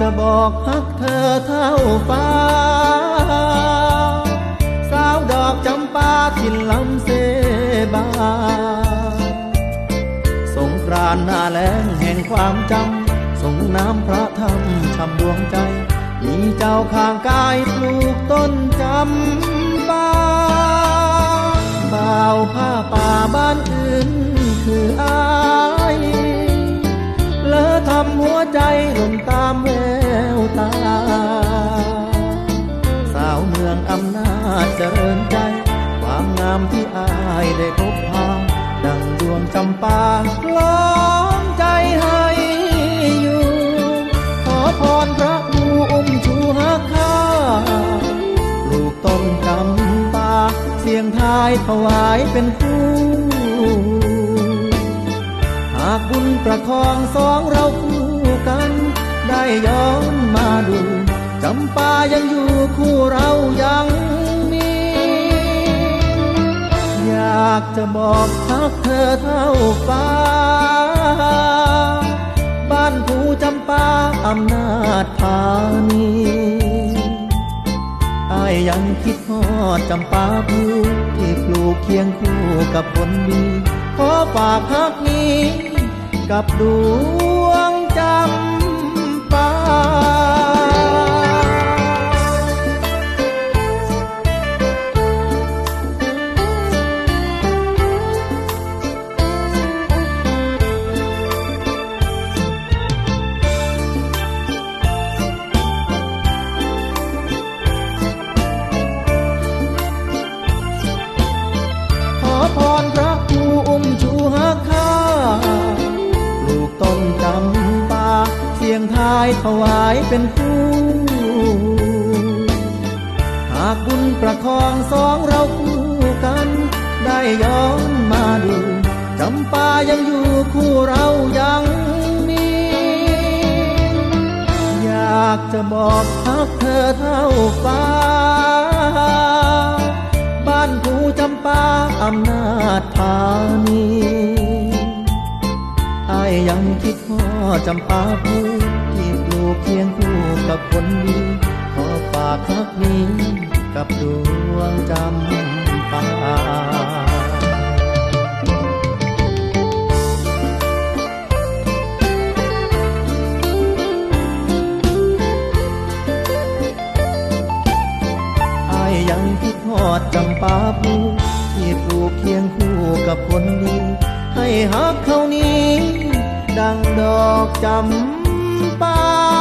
จะบอกฮักเธอเท่าฟ้า สาวดอกจำปาทินลำเสบา สงกรานหน้าแลงแห่งความจำ ส่งน้ำพระธรรมช่ำดวงใจ มีเจ้าข้างกายปลูกต้นจำปาบ่าวผ้าป่าบ้านอื่นคือางอำนาจเจริญใจ ความงามที่อายได้พบพา ดังดวงจำปาล้อมใจให้อยู่ ขอพรพระผู้อุ้มชูหักข้าลูกต้นจำปา เสียงทายถวายเป็นคู่หากบุญประคองสองเราคู่กัน ได้ย้อนมาดู จำปายังอยู่คู่เรายังมี อยากจะบอกพักเธอเท่าฟ้า บ้านผู้จำปาอำนาจธานีอายยังคิดฮอดจำปาผูที่ปลูกเคียงคู่กับผลดีขอฝากพักนี้ กับดวงจำ จำปาเสียงทายถวายเป็นคู่หากบุญประคองสองเราคู่กัน ได้ย้อนมาดูจำปายังอยู่คู่เรายังมีอยากจะบอกพักเธอเท่าฟ้า จำปาผูที่ปลูกเคียงคู่กับคนดีขอฝากพักนี้กับดวงจำปาอายังคิดฮอดจำปาผูที่ปลูกเคียงคู่กับคนดี ให้ฮักเขานี้ ดังดอกจำปา